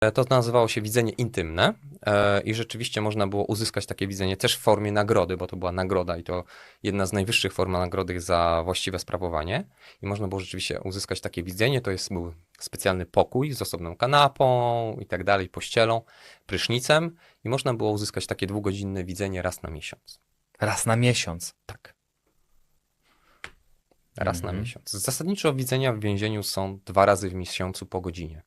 E, To nazywało się widzenie intymne e, i rzeczywiście można było uzyskać takie widzenie też w formie nagrody, bo to była nagroda i to jedna z najwyższych form nagrody za właściwe sprawowanie. I można było rzeczywiście uzyskać takie widzenie. To jest, był specjalny pokój z osobną kanapą i tak dalej, pościelą, prysznicem i można było uzyskać takie dwugodzinne widzenie raz na miesiąc. Raz na miesiąc. Tak. Raz na Mhm. miesiąc. Zasadniczo widzenia w więzieniu są dwa razy w miesiącu po godzinie.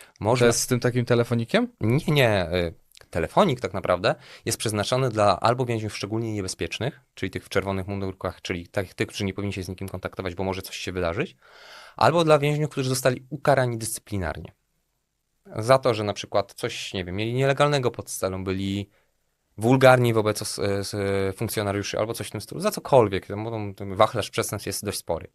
To Można jest z tym takim telefonikiem? Nie, nie. y, Telefonik tak naprawdę jest przeznaczony dla albo więźniów szczególnie niebezpiecznych, czyli tych w czerwonych mundurkach, czyli tych, tych, którzy nie powinni się z nikim kontaktować, bo może coś się wydarzyć, albo dla więźniów, którzy zostali ukarani dyscyplinarnie. Za to, że na przykład coś, nie wiem, mieli nielegalnego pod celą, byli wulgarni wobec os- e, s- funkcjonariuszy albo coś w tym stylu, za cokolwiek. Wachlarz przestępstw jest dość spory.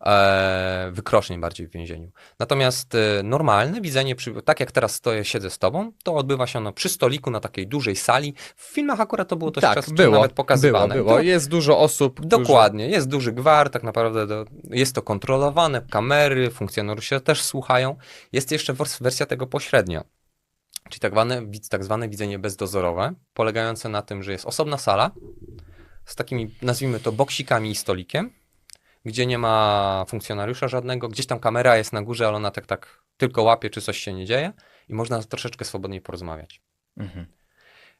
E, wykroczeń bardziej w więzieniu. Natomiast e, normalne widzenie, tak jak teraz stoję, siedzę z tobą, to odbywa się ono przy stoliku na takiej dużej sali. W filmach akurat to było dość tak, często było, nawet pokazywane. było, było. To- Jest dużo osób, Dokładnie, jest duży gwar, tak naprawdę do, jest to kontrolowane, kamery, funkcjonariusze też słuchają. Jest jeszcze wers- wersja tego pośrednia, czyli tak zwane, tak zwane widzenie bezdozorowe, polegające na tym, że jest osobna sala z takimi, nazwijmy to, boksikami i stolikiem, gdzie nie ma funkcjonariusza żadnego, gdzieś tam kamera jest na górze, ale ona tak, tak tylko łapie, czy coś się nie dzieje i można troszeczkę swobodniej porozmawiać. Mhm.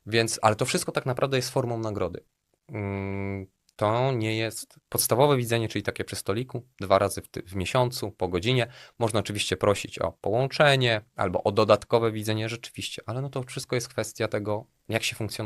Więc, ale to wszystko tak naprawdę jest formą nagrody. Mm, To nie jest podstawowe widzenie, czyli takie przy stoliku, dwa razy w, ty- w miesiącu, po godzinie. Można oczywiście prosić o połączenie albo o dodatkowe widzenie rzeczywiście, ale no to wszystko jest kwestia tego, jak się funkcjonuje.